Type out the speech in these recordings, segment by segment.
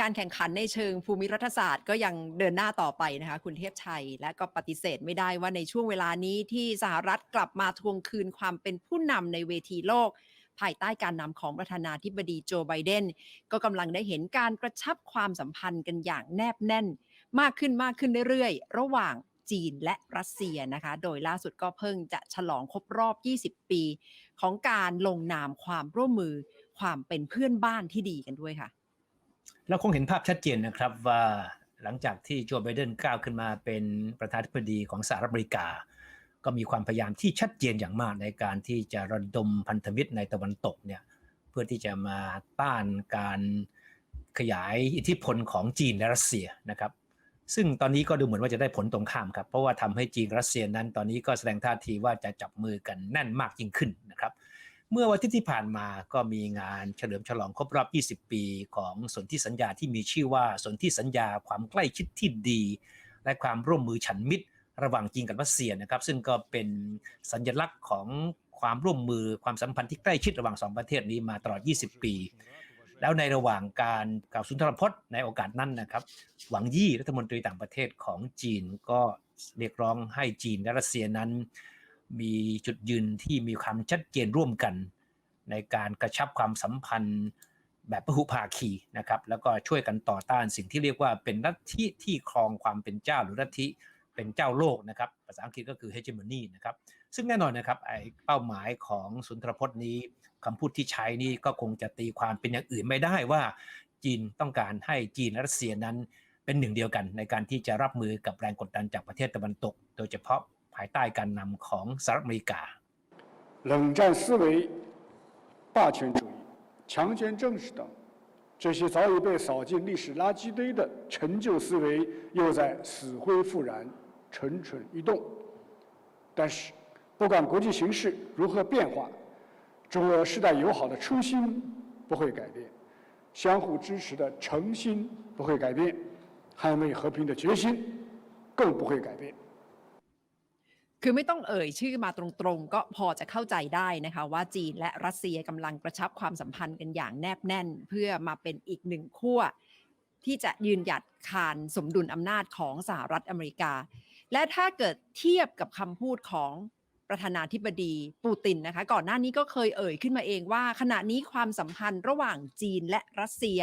การแข่งขันในเชิงภูมิรัฐศาสตร์ก็ยังเดินหน้าต่อไปนะคะ คุณเทพชัย และก็ปฏิเสธไม่ได้ว่าในช่วงเวลานี้ที่สหรัฐกลับมาทวงคืนความเป็นผู้นำในเวทีโลก ภายใต้การนำของประธานาธิบดีโจไบเดน ก็กำลังได้เห็นการกระชับความสัมพันธ์กันอย่างแนบแน่น มากขึ้นมากขึ้นเรื่อยๆ ระหว่างจีนและรัสเซียนะคะ โดยล่าสุดก็เพิ่งจะฉลองครบรอบ 20 ปี ของการลงนามความร่วมมือความเป็นเพื่อนบ้านที่ดีกันด้วยค่ะ เราคงเห็นภาพชัดเจนนะครับว่าหลังจากที่โจไบเดนก้าวขึ้นมาเป็นประธานาธิบดีของสหรัฐอเมริกา ก็มีความพยายามที่ชัดเจนอย่างมากในการที่จะระดมพันธมิตรในตะวันตกเนี่ยเพื่อที่จะมาต้านการขยายอิทธิพลของจีนและรัสเซียนะครับ ซึ่งตอนนี้ก็ดูเหมือนว่าจะได้ผลตรงข้ามครับ เพราะว่าทำให้จีนรัสเซียนั้นตอนนี้ก็แสดงท่าทีว่าจะจับมือกันแน่นมากยิ่งขึ้นนะครับ เมื่อวันที่ที่ผ่านมาก็มีงานเฉลิมฉลองครบรอบ 20 ปีของสนธิสัญญาที่มีชื่อว่าสนธิสัญญาความใกล้ชิดที่ดี และความร่วมมือฉันมิตร ระหว่างจีนกับรัสเซียนะครับ ซึ่งก็เป็นสัญลักษณ์ของความร่วมมือความสัมพันธ์ที่ใกล้ชิดระหว่างสองประเทศนี้มาตลอด 20 ปี แล้วในระหว่างการกล่าวสุนทรพจน์ในโอกาสนั้นนะครับ หวังยี่รัฐมนตรีต่างประเทศของจีนก็เรียกร้องให้จีนและรัสเซียนั้น มีจุดยืนที่มีความชัดเจนร่วมกัน ในการกระชับความสัมพันธ์แบบพหุภาคีนะครับ แล้วก็ช่วยกันต่อต้านสิ่งที่เรียกว่าเป็นลัทธิที่ครองความเป็นเจ้าหรือลัทธิเป็นเจ้าโลกนะครับ ภาษาอังกฤษก็คือ hegemony นะครับ ซึ่งแน่นอนนะครับไอ้เป้าหมายของสุนทรพจน์นี้คำพูดที่ใช้นี่ก็คงจะตีความเป็นอย่างอื่นไม่ได้ว่าจีนต้องการให้จีนและรัสเซียนั้นเป็นหนึ่งเดียวกันในการที่จะรับมือกับแรงกดดันจากประเทศตะวันตก โดยเฉพาะ ภายใต้การนำของสหรัฐอเมริกา 冷战思维、霸权主义、强权政治等，这些早已被扫进历史垃圾堆的陈旧思维，又在死灰复燃、蠢蠢欲动。但是，不管国际形势如何变化，中俄世代友好的初心不会改变，相互支持的诚心不会改变，捍卫和平的决心更不会改变。 คือไม่ต้องเอ่ยชื่อมาตรงๆ ก็พอจะเข้าใจได้นะคะว่าจีนและรัสเซียกำลังกระชับความสัมพันธ์กันอย่างแนบแน่น เพื่อมาเป็นอีกหนึ่งขั้วที่จะยืนหยัดคานสมดุลอำนาจของสหรัฐอเมริกา และถ้าเกิดเทียบกับคำพูดของประธานาธิบดีปูตินนะคะ ก่อนหน้านี้ก็เคยเอ่ยขึ้นมาเองว่า ขณะนี้ความสัมพันธ์ระหว่างจีนและรัสเซีย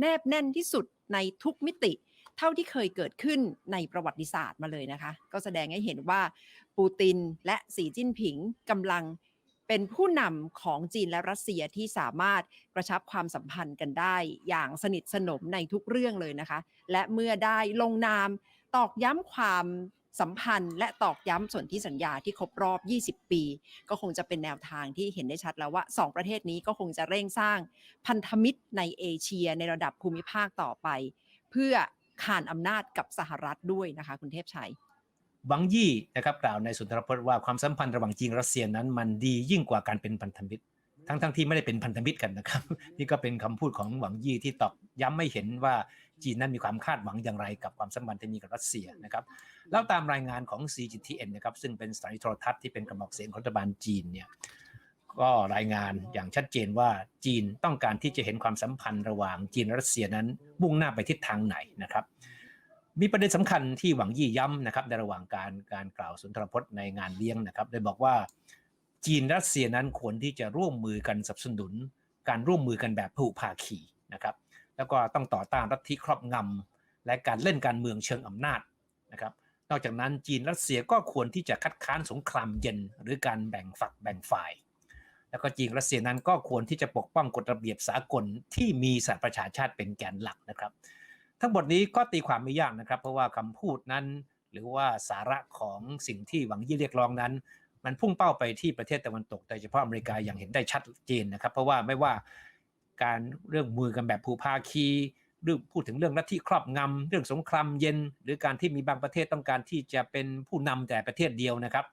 แนบแน่นที่สุดในทุกมิติ เท่าที่เคยเกิดขึ้นในประวัติศาสตร์มาเลยนะคะ ก็แสดงให้เห็นว่าปูตินและสีจิ้นผิงกำลังเป็นผู้นำของจีนและรัสเซียที่สามารถกระชับความสัมพันธ์กันได้ อย่างสนิทสนมในทุกเรื่องเลยนะคะ และเมื่อได้ลงนามตอกย้ำความสัมพันธ์ และตอกย้ำส่วนที่สัญญาที่ครบรอบ 20 ปี ก็คงจะเป็นแนวทางที่เห็นได้ชัดแล้วว่า 2 ประเทศนี้ก็คงจะเร่งสร้างพันธมิตรในเอเชียในระดับภูมิภาคต่อไป เพื่อ ขานอำนาจกับสหรัฐด้วยนะคะ คุณเทพชัยหวังยี่นะครับกล่าวในสุนทรพจน์ว่าความสัมพันธ์ระหว่างจีนรัสเซียนั้นมันดียิ่งกว่าการเป็นพันธมิตร ทั้งทั้งที่ไม่ได้เป็นพันธมิตรกันนะครับ นี่ก็เป็นคำพูดของหวังยี่ที่ตอกย้ำไม่เห็นว่าจีนนั้นมีความคาดหวังอย่างไรกับความสัมพันธ์ที่มีกับรัสเซียนะครับแล้วตามรายงานของ CGTN นะครับซึ่งเป็นสถานีโทรทัศน์ที่เป็นกระบอกเสียงของรัฐบาลจีนเนี่ย ก็รายงานอย่างชัดเจนว่าจีนต้องการที่จะเห็นความสัมพันธ์ระหว่างจีนและรัสเซียนั้นมุ่งหน้าไปทิศทางไหนนะครับ มีประเด็นสำคัญที่หวังยี่ย้ำนะครับในระหว่างการการกล่าวสุนทรพจน์ในงานเลี้ยงนะครับโดยบอกว่าจีนรัสเซียนั้นควรที่จะร่วมมือกันสนับสนุน การร่วมมือกันแบบผูภาคีนะครับ แล้วก็ต้องต่อต้านรัฐที่ครอบงำและการเล่นการเมืองเชิงอำนาจนะครับนอกจากนั้นจีนรัสเซียก็ควรที่จะคัดค้านสงครามเย็น หรือการแบ่งฝักแบ่งฝ่าย แล้วก็จีนรัสเซียนั้นก็ควรที่จะปกป้องกฎระเบียบสากลที่มีสหประชาชาติเป็นแกนหลักนะครับ ทั้งหมดนี้ก็ตีความไม่ยากนะครับ เพราะว่าคำพูดนั้น หรือว่าสาระของสิ่งที่หวังยี่เรียกร้องนั้น มันพุ่งเป้าไปที่ประเทศตะวันตกโดยเฉพาะอเมริกาอย่างเห็นได้ชัดเจนนะครับ เพราะว่าไม่ว่าการเรื่องมือกันแบบภูภาคีเรื่องพูดถึงเรื่องลัทธิครอบงำเรื่องสงครามเย็น หรือการที่มีบางประเทศต้องการที่จะเป็นผู้นำแต่ประเทศเดียวนะครับ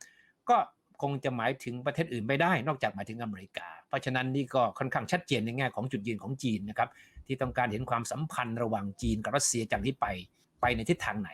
ก็ คงจะหมายถึงประเทศอื่นไม่ได้ นอกจากหมายถึงอเมริกา เพราะฉะนั้นนี่ก็ค่อนข้างชัดเจนในแง่ของจุดยืนของจีนนะครับที่ต้องการเห็นความสัมพันธ์ระหว่างจีนกับรัสเซียจากนี้ไปไปในทิศทางไหน